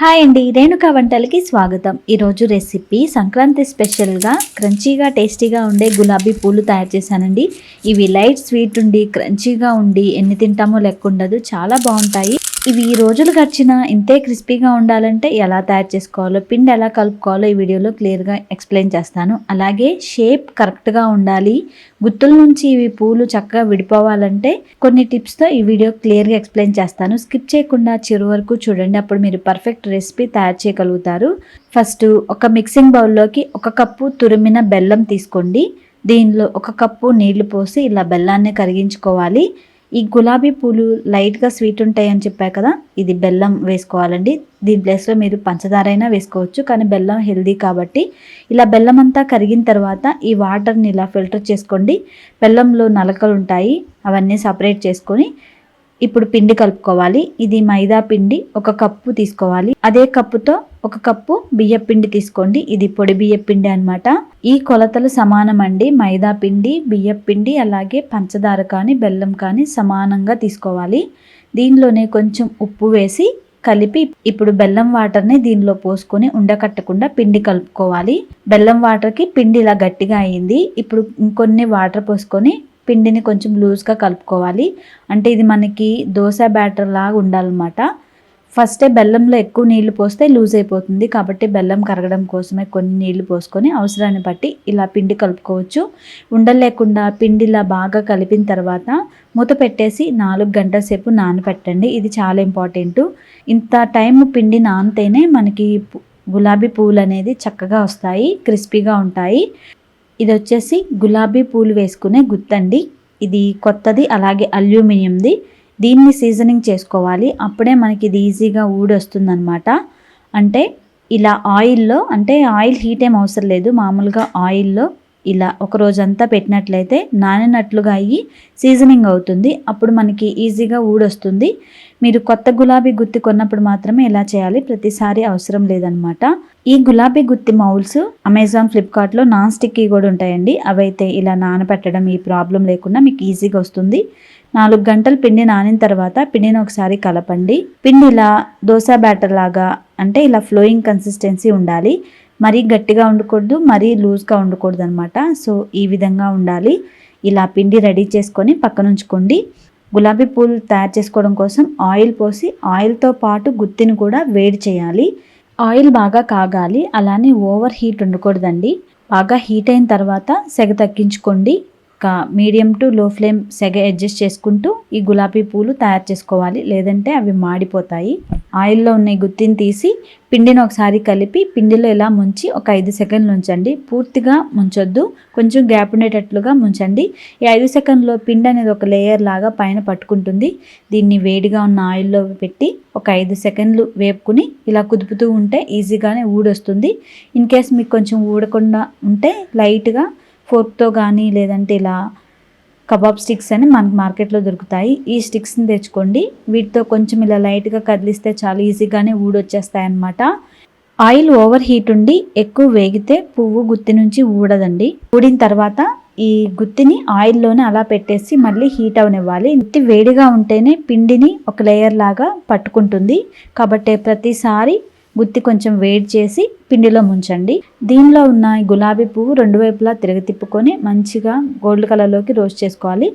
Hi అండి రేణుకా వంటలకి స్వాగతం. ఈరోజు రెసిపీ సంక్రాంతి స్పెషల్గా క్రంచీగా టేస్టీగా ఉండే గులాబీ పూలు తయారు చేశానండి. ఇవి లైట్ స్వీట్ ఉండి క్రంచీగా ఉండి ఎన్ని తింటామో లెక్క ఉండదు చాలా బాగుంటాయి. ఇవి ఈ రోజులు గడిచిన ఇంతే క్రిస్పీగా ఉండాలంటే ఎలా తయారు చేసుకోవాలో పిండి ఎలా కలుపుకోవాలో ఈ వీడియోలో క్లియర్గా ఎక్స్ప్లెయిన్ చేస్తాను. అలాగే షేప్ కరెక్ట్గా ఉండాలి. గుత్తుల నుంచి ఇవి పూలు చక్కగా విడిపోవాలంటే కొన్ని టిప్స్తో ఈ వీడియో క్లియర్గా ఎక్స్ప్లెయిన్ చేస్తాను. స్కిప్ చేయకుండా చిరు వరకు చూడండి అప్పుడు మీరు పర్ఫెక్ట్ రెసిపీ తయారు చేయగలుగుతారు. ఫస్ట్ ఒక మిక్సింగ్ బౌల్లోకి ఒక కప్పు తురిమిన బెల్లం తీసుకోండి. దీనిలో ఒక కప్పు నీళ్ళు పోసి ఇలా బెల్లాన్ని కరిగించుకోవాలి. ఈ గులాబీ పూలు లైట్గా స్వీట్ ఉంటాయి అని చెప్పా కదా ఇది బెల్లం వేసుకోవాలండి. దీని ప్లేస్లో మీరు పంచదార అయినా వేసుకోవచ్చు కానీ బెల్లం హెల్దీ కాబట్టి. ఇలా బెల్లం అంతా కరిగిన తర్వాత ఈ వాటర్ని ఇలా ఫిల్టర్ చేసుకోండి. బెల్లంలో నలకలు ఉంటాయి అవన్నీ సపరేట్ చేసుకొని ఇప్పుడు పిండి కలుపుకోవాలి. ఇది మైదా పిండి ఒక కప్పు తీసుకోవాలి. అదే కప్పుతో ఒక కప్పు బియ్య పిండి తీసుకోండి. ఇది పొడి బియ్య పిండి అనమాట ఈ కొలతలు సమానం అండి మైదా పిండి బియ్య పిండి అలాగే పంచదార కానీ బెల్లం కానీ సమానంగా తీసుకోవాలి. దీనిలోనే కొంచెం ఉప్పు వేసి కలిపి ఇప్పుడు బెల్లం వాటర్ని దీనిలో పోసుకొని ఉండకట్టకుండా పిండి కలుపుకోవాలి. బెల్లం వాటర్కి పిండి ఇలా గట్టిగా అయింది. ఇప్పుడు ఇంకొన్ని వాటర్ పోసుకొని పిండిని కొంచెం లూజ్గా కలుపుకోవాలి. అంటే ఇది మనకి దోశ బ్యాటర్ లాగా ఉండాలన్నమాట. ఫస్టే బెల్లంలో ఎక్కువ నీళ్ళు పోస్తే లూజ్ అయిపోతుంది. కాబట్టి బెల్లం కరగడం కోసమే కొన్ని నీళ్ళు పోసుకొని అవసరాన్ని బట్టి ఇలా పిండి కలుపుకోవచ్చు. ఉండలేకుండా పిండి ఇలా బాగా కలిపిన తర్వాత మూత పెట్టేసి నాలుగు గంటల సేపు నానపెట్టండి. ఇది చాలా ఇంపార్టెంట్. ఇంత టైం పిండి నానితేనే మనకి గులాబీ పువ్వులు అనేది చక్కగా వస్తాయి క్రిస్పీగా ఉంటాయి. ఇది వచ్చేసి గులాబీ పూలు వేసుకునే గుత్తండి. ఇది కొత్తది అలాగే అల్యూమినియంది. దీన్ని సీజనింగ్ చేసుకోవాలి. అప్పుడే మనకి ఇది ఈజీగా ఊడొస్తుందన్నమాట. అంటే ఇలా ఆయిల్లో అంటే ఆయిల్ హీట్ ఏం అవసరం లేదు. మామూలుగా ఆయిల్లో ఇలా ఒక రోజంతా పెట్టినట్లయితే నానినట్లుగా అయ్యి సీజనింగ్ అవుతుంది. అప్పుడు మనకి ఈజీగా ఊడొస్తుంది. మీరు కొత్త గులాబీ గుత్తి కొన్నప్పుడు మాత్రమే ఇలా చేయాలి. ప్రతిసారి అవసరం లేదనమాట. ఈ గులాబీ గుత్తి మౌల్స్ అమెజాన్ ఫ్లిప్కార్ట్లో నాన్ స్టిక్కీ కూడా ఉంటాయండి. అవైతే ఇలా నానబెట్టడం ఈ ప్రాబ్లం లేకుండా మీకు ఈజీగా వస్తుంది. నాలుగు గంటలు పిండి నానిన తర్వాత పిండిని ఒకసారి కలపండి. పిండి ఇలా దోశ బ్యాటర్ లాగా అంటే ఇలా ఫ్లోయింగ్ కన్సిస్టెన్సీ ఉండాలి. మరీ గట్టిగా ఉండకూడదు మరీ లూజ్గా ఉండకూడదు అనమాట సో ఈ విధంగా ఉండాలి. ఇలా పిండి రెడీ చేసుకొని పక్కన ఉంచుకోండి గులాబీ పూలు తయారు చేసుకోవడం కోసం ఆయిల్ పోసి ఆయిల్తో పాటు గుత్తిని కూడా వేడి చేయాలి. ఆయిల్ బాగా కాగాలి. అలానే ఓవర్ హీట్ ఉండకూడదండి బాగా హీట్ అయిన తర్వాత సెగ తగ్గించుకోండి. ఒక మీడియం టు లో ఫ్లేమ్ సెగ అడ్జస్ట్ చేసుకుంటూ ఈ గులాబీ పూలు తయారు చేసుకోవాలి. లేదంటే అవి మాడిపోతాయి. ఆయిల్లో ఉన్న ఈ గుత్తిని తీసి పిండిని ఒకసారి కలిపి పిండిలో ఇలా ముంచి ఒక ఐదు సెకండ్లు ఉంచండి. పూర్తిగా ముంచొద్దు. కొంచెం గ్యాప్ ఉండేటట్లుగా ముంచండి. ఈ ఐదు సెకండ్లో పిండి అనేది ఒక లేయర్ లాగా పైన పట్టుకుంటుంది. దీన్ని వేడిగా ఉన్న ఆయిల్లో పెట్టి ఒక ఐదు సెకండ్లు వేపుకుని ఇలా కుదుపుతూ ఉంటే ఈజీగానే ఊడొస్తుంది. ఇన్ కేస్ మీకు కొంచెం ఊడకుండా ఉంటే లైట్గా ఫోర్క్తో కానీ లేదంటే ఇలా కబాబ్ స్టిక్స్ అని మనకు మార్కెట్లో దొరుకుతాయి. ఈ స్టిక్స్ని తెచ్చుకోండి. వీటితో కొంచెం ఇలా లైట్గా కదిలిస్తే చాలా ఈజీగానే ఊడొచ్చేస్తాయి అన్నమాట ఆయిల్ ఓవర్ హీట్ ఉండి ఎక్కువ వేగితే పువ్వు గుత్తి నుంచి ఊడదండి. ఊడిన తర్వాత ఈ గుత్తిని ఆయిల్లోనే అలా పెట్టేసి మళ్ళీ హీట్ అవనివ్వాలి. గుత్తి వేడిగా ఉంటేనే పిండిని ఒక లేయర్ లాగా పట్టుకుంటుంది. కాబట్టి ప్రతిసారి గుత్తి కొంచెం వేడి చేసి పిండిలో ముంచండి. దీనిలో ఉన్న ఈ గులాబీ పువ్వు రెండు వైపులా తిరగ తిప్పుకొని మంచిగా గోల్డ్ కలర్లోకి రోస్ట్ చేసుకోవాలి.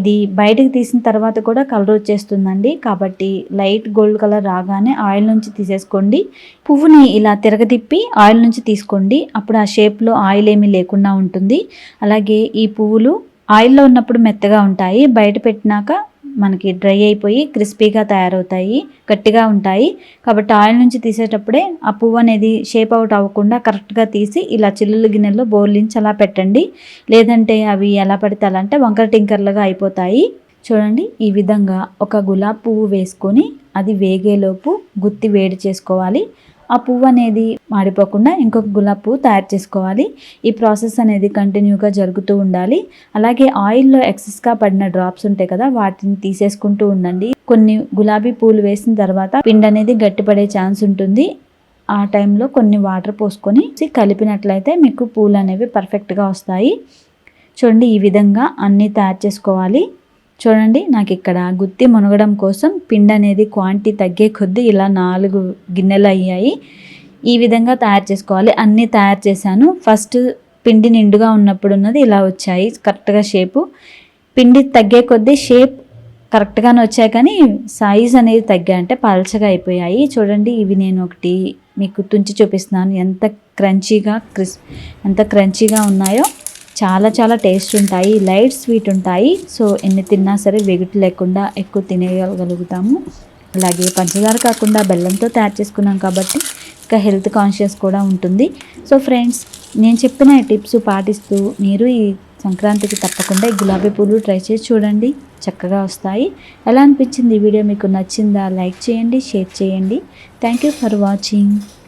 ఇది బయటకు తీసిన తర్వాత కూడా కలర్ వచ్చేస్తుందండి. కాబట్టి లైట్ గోల్డ్ కలర్ రాగానే ఆయిల్ నుంచి తీసేసుకోండి. పువ్వుని ఇలా తిరగతిప్పి ఆయిల్ నుంచి తీసుకోండి. అప్పుడు ఆ షేప్లో ఆయిల్ ఏమీ లేకుండా ఉంటుంది. అలాగే ఈ పువ్వులు ఆయిల్లో ఉన్నప్పుడు మెత్తగా ఉంటాయి. బయట పెట్టినాక మనకి డ్రై అయిపోయి క్రిస్పీగా తయారవుతాయి గట్టిగా ఉంటాయి. కాబట్టి ఆయిల్ నుంచి తీసేటప్పుడే ఆ పువ్వు అనేది షేప్ అవుట్ అవ్వకుండా కరెక్ట్గా తీసి ఇలా చిల్లులు గిన్నెల్లో బోర్లించి అలా పెట్టండి. లేదంటే అవి ఎలా పడితే అలా అంటే వంకర టింకర్లుగా అయిపోతాయి. చూడండి ఈ విధంగా ఒక గులాబ్ పువ్వు వేసుకొని అది వేగేలోపు గుత్తి వేడి చేసుకోవాలి. ఆ పువ్వు అనేది మాడిపోకుండా ఇంకొక గులాబ్ పువ్వు తయారు చేసుకోవాలి. ఈ ప్రాసెస్ అనేది కంటిన్యూగా జరుగుతూ ఉండాలి. అలాగే ఆయిల్లో ఎక్సెస్గా పడిన డ్రాప్స్ ఉంటాయి కదా వాటిని తీసేసుకుంటూ ఉండండి. కొన్ని గులాబీ పూలు వేసిన తర్వాత పిండి అనేది గట్టిపడే ఛాన్స్ ఉంటుంది. ఆ టైంలో కొన్ని వాటర్ పోసుకొని కలిపినట్లయితే మీకు పూలు అనేవి పర్ఫెక్ట్గా వస్తాయి. చూడండి ఈ విధంగా అన్నీ తయారు చేసుకోవాలి. చూడండి నాకు ఇక్కడ గుత్తి మునగడం కోసం పిండి అనేది క్వాంటిటీ తగ్గే కొద్దీ ఇలా నాలుగు గిన్నెలు అయ్యాయి. ఈ విధంగా తయారు చేసుకోవాలి. అన్నీ తయారు చేశాను. ఫస్ట్ పిండి నిండుగా ఉన్నప్పుడు ఉన్నది ఇలా వచ్చాయి కరెక్ట్గా షేపు. పిండి తగ్గే కొద్దీ షేప్ కరెక్ట్గానే వచ్చాయి కానీ సైజ్ అనేది తగ్గా అంటే పల్చగా అయిపోయాయి. చూడండి ఇవి నేను ఒకటి మీకు తుంచి చూపిస్తున్నాను. ఎంత క్రంచీగా క్రిస్ ఎంత క్రంచీగా ఉన్నాయో. చాలా చాలా టేస్ట్ ఉంటాయి లైట్ స్వీట్ ఉంటాయి. సో ఎన్ని తిన్నా సరే వెగుటు లేకుండా ఎక్కువ తినేయగలుగుతాము. అలాగే పంచదార కాకుండా బెల్లంతో తయారు చేసుకున్నాం కాబట్టి ఇంకా హెల్త్ కాన్షియస్ కూడా ఉంటుంది. సో ఫ్రెండ్స్ నేను చెప్పిన ఈ టిప్స్ పాటిస్తూ మీరు ఈ సంక్రాంతికి తప్పకుండా ఈ గులాబీ పూలు ట్రై చేసి చూడండి. చక్కగా వస్తాయి. ఎలా అనిపించింది ఈ వీడియో? మీకు నచ్చిందా? లైక్ చేయండి షేర్ చేయండి. Thank you for watching